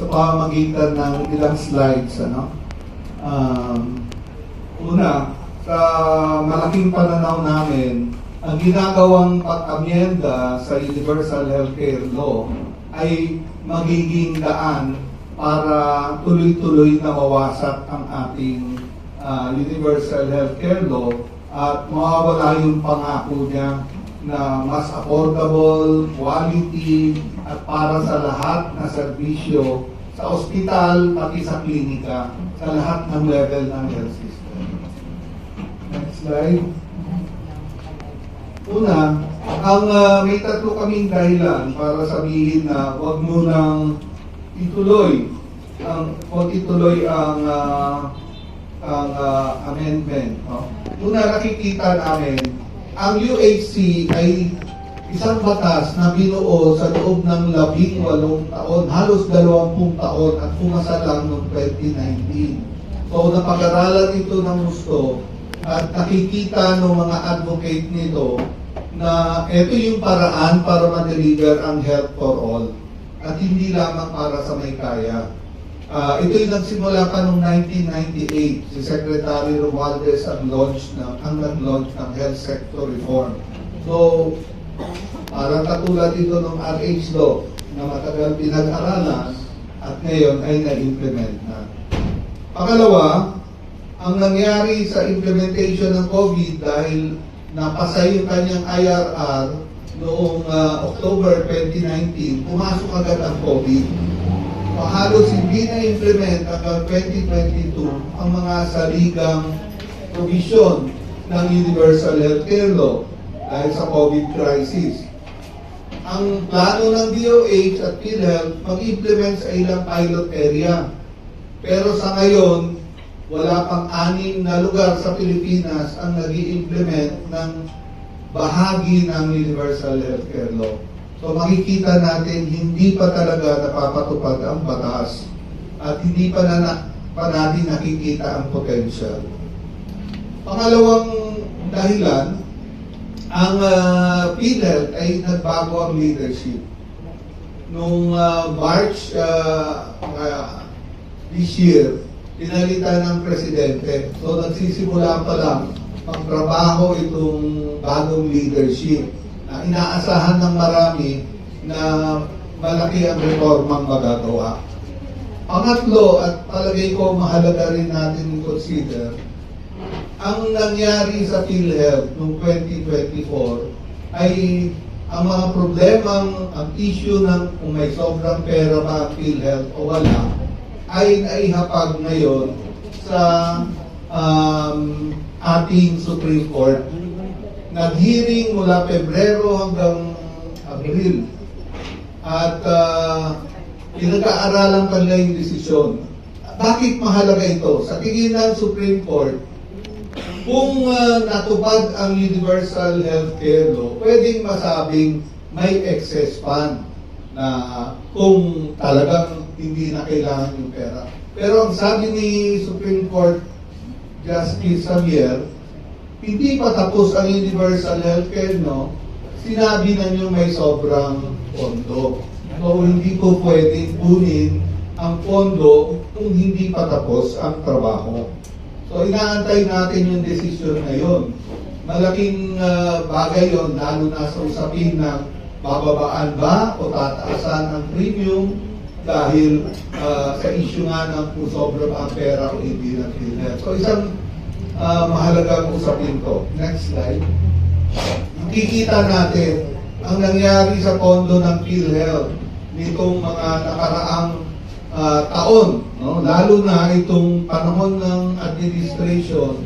sa pamamagitan ng ilang slides. Ano? Um, una, sa malaking pananaw namin, ang ginagawang pag-amyenda sa Universal Healthcare Law ay magiging daan para tuloy-tuloy na mawasak ang ating ah, Universal Healthcare Law at mawawala yung pangako niya na mas affordable, quality, at para sa lahat na serbisyo sa ospital, pati sa klinika, sa lahat ng level ng health system. Next slide. Una, ang ah, may tatlo kaming dahilan para sabihin na wag mo nang ituloy ang wag ituloy ang ah, ang ah, amendment. No? Una nakikita namin ang UHC ay isang batas na binuo sa loob ng labing walong taon, halos dalawampung taon at pumasa lang noong 2019. So napag-aralan ito ng gusto at nakikita ng mga advocate nito na ito yung paraan para ma-deliver ang health for all at hindi lamang para sa may kaya. Ah, ito yung nagsimula pa noong 1998 si Secretary Romualdez ang launch ng ang nag-launch ng health sector reform. So, parang katulad ito ng RH law na matagal pinag-aralan at ngayon ay na-implement na. Pangalawa, ang nangyari sa implementation ng COVID dahil napasa yung kanyang IRR noong ah, October 2019, pumasok agad ang COVID. Halos hindi na-implement hanggang 2022 ang mga saligang provision ng Universal Healthcare Law dahil sa COVID crisis. Ang plano ng DOH at PhilHealth mag-implement sa ilang pilot area. Pero sa ngayon, wala pang anim na lugar sa Pilipinas ang nag implement ng bahagi ng Universal Healthcare Law. So makikita natin hindi pa talaga napapatupad ang batas at hindi pa na, pa natin nakikita ang potential. Pangalawang dahilan, ang uh, PhilHealth ay nagbago ang leadership. Noong ah, March ah, ah, this year, pinalitan ng presidente. So nagsisimula pa lang pagtrabaho itong bagong leadership na inaasahan ng marami na malaki ang reformang magagawa. Pangatlo, at palagay ko mahalaga rin natin consider, ang nangyari sa PhilHealth noong 2024 ay ang mga problemang, ang issue ng kung may sobrang pera ba ang PhilHealth o wala, ay naihapag ngayon sa um, ating Supreme Court. Nag-hearing mula Pebrero hanggang Abril. At uh, pinag-aaralan pa nila yung desisyon. Bakit mahalaga ito? Sa tingin ng Supreme Court, kung uh, natupad ang Universal Healthcare Law, pwedeng masabing may excess fund na kung talagang hindi na kailangan yung pera. Pero ang sabi ni Supreme Court Justice Xavier, hindi pa tapos ang Universal Healthcare, no? Sinabi na nyo may sobrang pondo. So, hindi ko pwedeng kunin ang pondo kung hindi pa tapos ang trabaho. So, inaantay natin yung desisyon ngayon. Malaking ah, bagay yon lalo na sa usapin ng bababaan ba o tataasan ang premium dahil ah, sa issue nga ng kung sobra ba ang pera o hindi ng. So, isang ah, mahalagang usapin to. Next slide. Makikita natin ang nangyari sa pondo ng PhilHealth nitong mga nakaraang ah, taon, no? lalo na itong panahon ng administration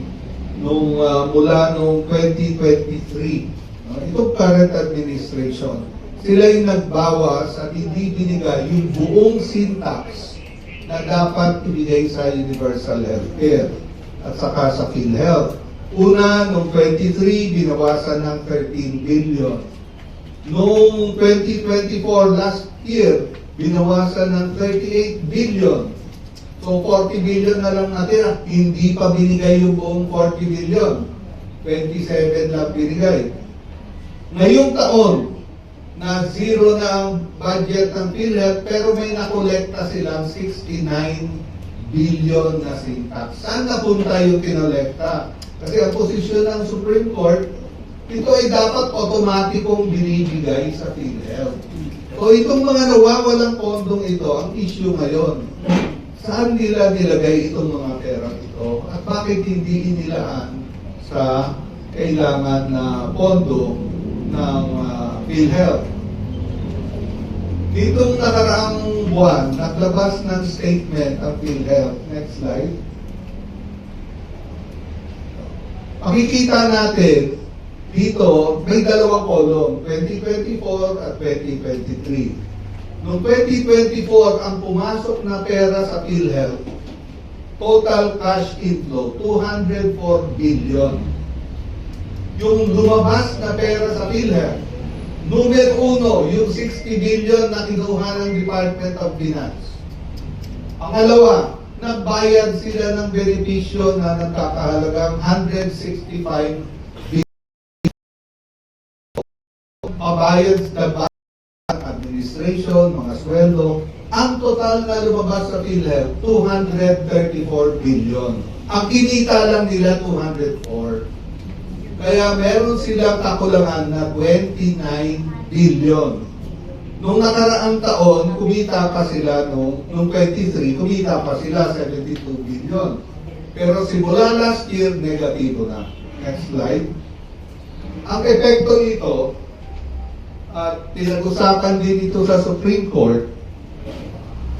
nung ah, mula nung 2023. No? Itong current administration, sila yung nagbawas at hindi binigay yung buong syntax na dapat ibigay sa universal healthcare at saka sa PhilHealth. Una, noong 23, binawasan ng 13 billion. Noong 2024, last year, binawasan ng 38 billion. So 40 billion na lang natira. Hindi pa binigay yung buong 40 billion. 27 lang binigay. Ngayong taon, na zero na ang budget ng PhilHealth pero may nakolekta silang 69 billion na sin tax. Saan napunta yung kinolekta? Kasi ang posisyon ng Supreme Court, ito ay dapat otomatikong binibigay sa PhilHealth. So itong mga nawawalang pondong ito, ang issue ngayon, saan nila nilagay itong mga pera ito at bakit hindi inilaan sa kailangan na pondo ng uh, PhilHealth. Ditong nakaraang buwan, naglabas ng statement ang PhilHealth. Next slide. Makikita natin dito, may dalawang kolong, 2024 at 2023. Noong 2024, ang pumasok na pera sa PhilHealth, total cash inflow, 204 billion. Yung lumabas na pera sa PhilHealth, numero uno, yung 60 billion na kinuha ng Department of Finance. Pangalawa, nagbayad sila ng benepisyo na nagkakahalagang 165 mabayad na bayad administration, mga sweldo. Ang total na lumabas sa PhilHealth, 234 billion. Ang kinita lang nila, 204. Kaya meron silang kakulangan na 29 billion. Nung nakaraang taon, kumita pa sila nung, nung 23, kumita pa sila 72 billion. Pero simula last year, negatibo na. Next slide. Ang epekto nito, at pinag-usapan din ito sa Supreme Court,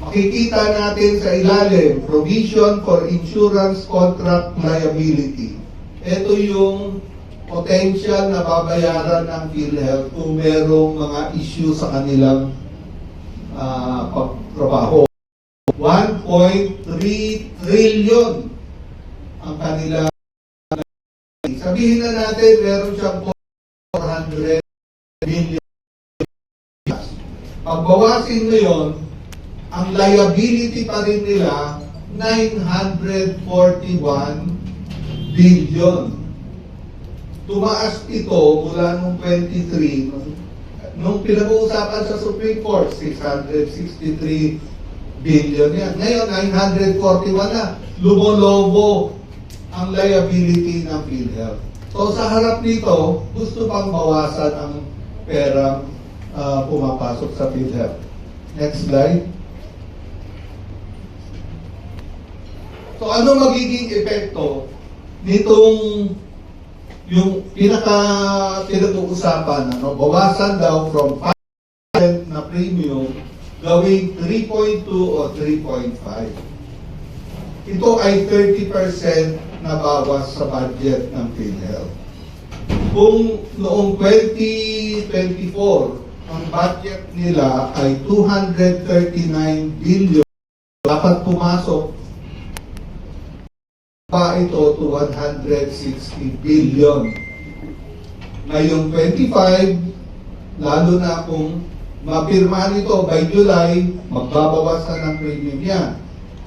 makikita natin sa ilalim, provision for insurance contract liability. Ito yung potential na babayaran ng PhilHealth kung merong mga issue sa kanilang ah, pagtrabaho. 1.3 trillion ang kanilang Sabihin na natin, meron siyang 400 billion. Pagbawasin mo yun, ang liability pa rin nila, 941 billion. Tumaas ito mula nung 23, nung, nung pinag-uusapan sa Supreme Court, 663 billion yan. Ngayon, 941 na. Lumolobo ang liability ng PhilHealth. So sa harap nito, gusto pang bawasan ang perang ah, pumapasok sa PhilHealth. Next slide. So ano magiging epekto nitong yung pinaka pinag-uusapan, ano, bawasan daw from 5% na premium gawing 3.2 o 3.5. Ito ay 30% na bawas sa budget ng PhilHealth. Kung noong 2024, ang budget nila ay 239 billion, dapat pumasok pa ito to 160 billion. Ngayong 25, lalo na kung mapirmahan ito by July, magbabawas na ng premium yan.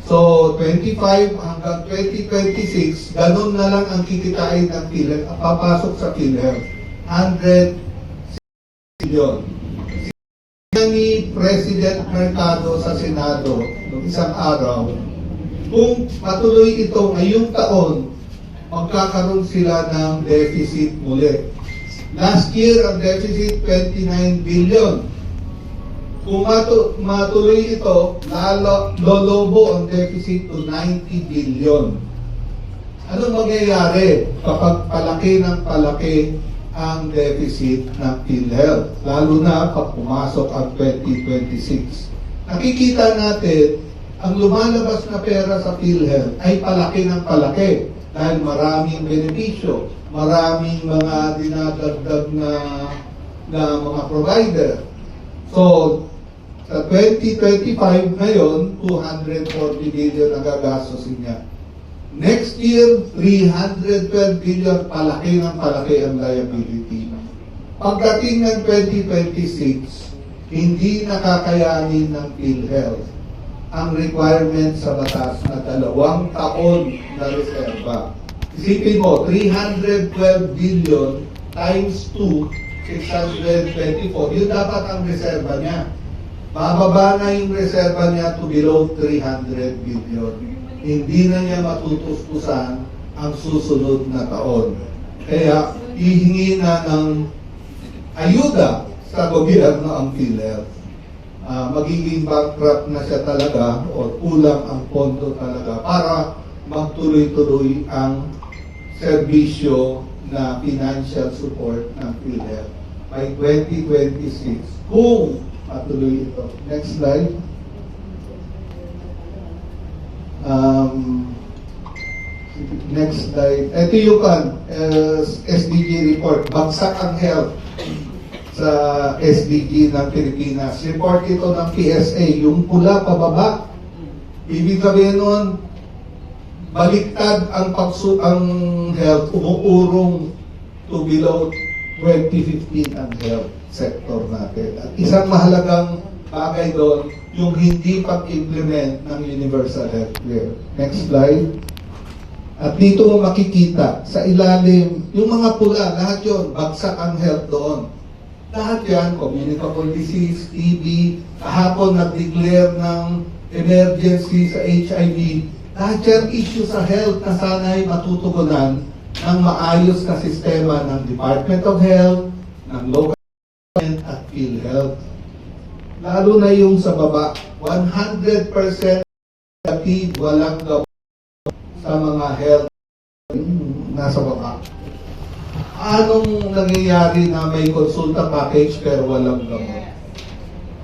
So, 25 hanggang 2026, ganun na lang ang kikitain ng PhilHealth, papasok sa PhilHealth. 100 billion. President Mercado sa Senado isang araw, kung patuloy ito ngayong taon, magkakaroon sila ng deficit muli. Last year, ang deficit 29 billion. Kung matu- matuloy ito, lalo, lolobo ang deficit to 90 billion. Anong mangyayari kapag palaki ng palaki ang deficit ng PhilHealth? Lalo na pag pumasok ang 2026. Nakikita natin, ang lumalabas na pera sa PhilHealth ay palaki ng palaki dahil maraming benepisyo, maraming mga dinadagdag na, na mga provider. So, sa 2025 ngayon, 240 billion ang gagastosin niya. Next year, 312 billion, palaki ng palaki ang liability. Pagdating ng 2026, hindi nakakayanin ng PhilHealth ang requirement sa batas na dalawang taon na reserva. Isipin mo, 312 billion times 2, 624, yun dapat ang reserva niya. Bababa na yung reserva niya to below 300 billion. Hindi na niya matutuspusan ang susunod na taon. Kaya ihingi na ng ayuda sa gobyerno ang PhilHealth. Ah, magiging bankrupt na siya talaga o kulang ang pondo talaga para magtuloy-tuloy ang serbisyo na financial support ng PhilHealth by 2026 kung matuloy ito. Next slide. Um, next slide. Ito yung kan, uh, SDG report. Bagsak ang health sa SDG ng Pilipinas. Report ito ng PSA. Yung pula pababa. Ibig sabihin nun, baliktad ang pagsu ang health, umuurong to below 2015 ang health sector natin. At isang mahalagang bagay doon, yung hindi pag-implement ng universal healthcare. Next slide. At dito mo makikita sa ilalim, yung mga pula, lahat yon bagsak ang health doon. Lahat yan, communicable disease, TB, kahapon nag-declare ng emergency sa HIV. Lahat yan issue sa health na sana'y matutugunan ng maayos na sistema ng Department of Health, ng local at PhilHealth. Lalo na yung sa baba, 100% active, walang gamot sa mga health nasa baba. Anong nangyayari na may konsulta package pero walang gamot?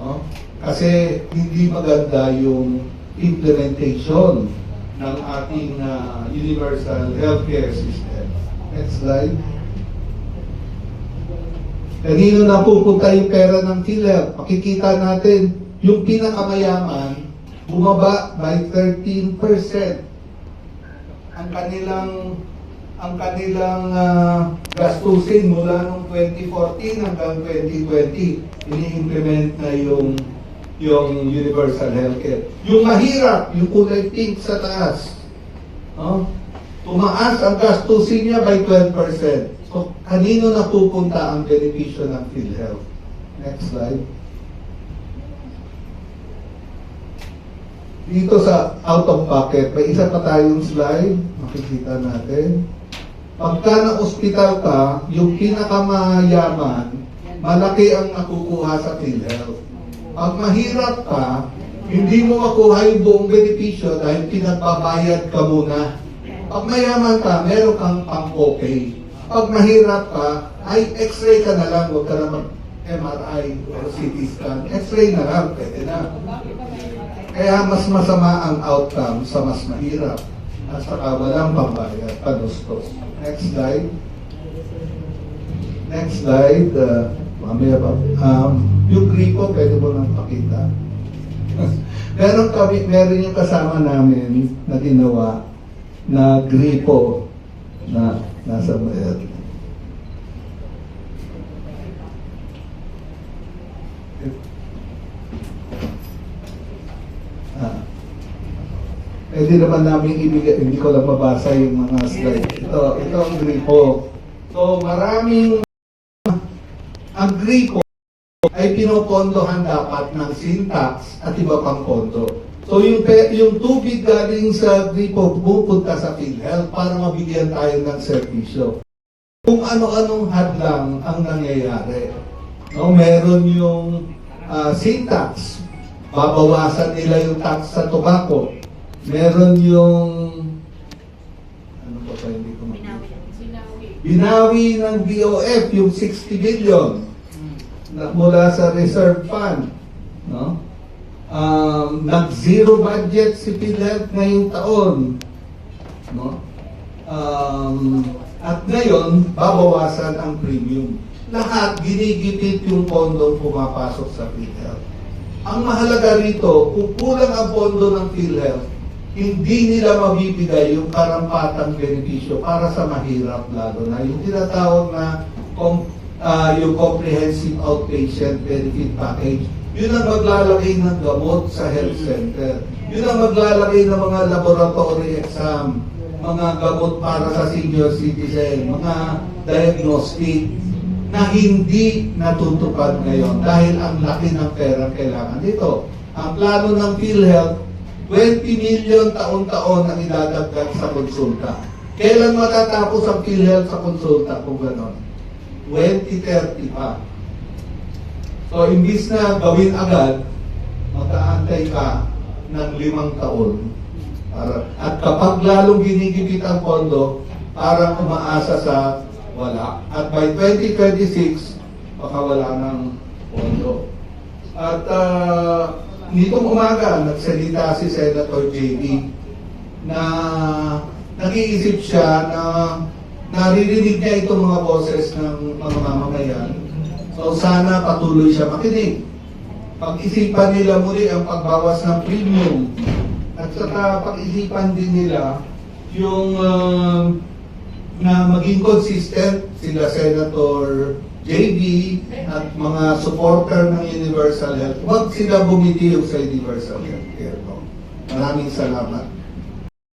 Oh? Kasi hindi maganda yung implementation ng ating ah, universal healthcare system. Next slide. Kanino na pupunta yung pera ng PhilHealth? Makikita natin, yung pinakamayaman, bumaba by 13%. Ang kanilang ang kanilang ah, gastusin mula noong 2014 hanggang 2020, ini-implement na yung yung universal healthcare. Yung mahirap, yung kulay pink sa taas, no? tumaas ang gastusin niya by 12%. So, kanino napupunta ang benepisyo ng PhilHealth? Next slide. Dito sa out of pocket, may isa pa tayong slide, makikita natin. Pagka na-hospital ka, yung pinakamayaman, malaki ang nakukuha sa PhilHealth. Pag mahirap ka, hindi mo makuha yung buong benepisyo dahil pinagbabayad ka muna. Pag mayaman ka, meron kang pang-okay. Pag mahirap ka, ay x-ray ka na lang, huwag ka naman MRI or CT scan. X-ray na lang, pwede na. Kaya mas masama ang outcome sa mas mahirap. At saka walang pambayad, panustos. Next slide. Next slide. Uh, mamaya pa. Um, yung gripo, pwede mo lang pakita. meron kami, meron yung kasama namin na ginawa na gripo na nasa bayad. Ah. Pwede naman namin ibigay, hindi ko lang mabasa yung mga slide. Ito, ito ang gripo. So, maraming ang gripo ay pinopondohan dapat ng syntax at iba pang pondo. So yung, yung tubig galing sa gripo pupunta sa PhilHealth para mabigyan tayo ng serbisyo. Kung ano-anong hadlang ang nangyayari. No, meron yung ah, syntax, babawasan nila yung tax sa tobacco. Meron yung ano pa pa hindi ko makita. Binawi ng BOF yung 60 billion na mula sa reserve fund. No? Um, nag-zero budget si PhilHealth ngayong taon. No? Um, at ngayon, babawasan ang premium. Lahat ginigipit yung pondong pumapasok sa PhilHealth. Ang mahalaga rito, kung kulang ang pondo ng PhilHealth, hindi nila mabibigay yung karampatang benepisyo para sa mahirap lalo na yung tinatawag na com, ah, yung comprehensive outpatient benefit package. Yun ang maglalagay ng gamot sa health center. Yun ang maglalagay ng mga laboratory exam, mga gamot para sa senior citizen, mga diagnostic. na hindi natutupad ngayon dahil ang laki ng pera kailangan dito. Ang plano ng PhilHealth, 20 million taon-taon ang idadagdag sa konsulta. Kailan matatapos ang PhilHealth sa konsulta kung gano'n? 2030 pa. So, imbis na gawin agad, mag-aantay ka ng limang taon. Para, at kapag lalong ginigipit ang pondo, parang umaasa sa wala. At by 2026, baka wala ng pondo. At uh, nitong umaga, nagsalita si Senator JB na nag-iisip siya na naririnig niya itong mga boses ng mga mamamayan. So sana patuloy siya makinig. Pag-isipan nila muli ang pagbawas ng premium. At saka pag-isipan din nila yung uh, na maging consistent sila Senator JB at mga supporter ng Universal Health. Huwag sila bumitiw sa Universal Health Care. Maraming salamat.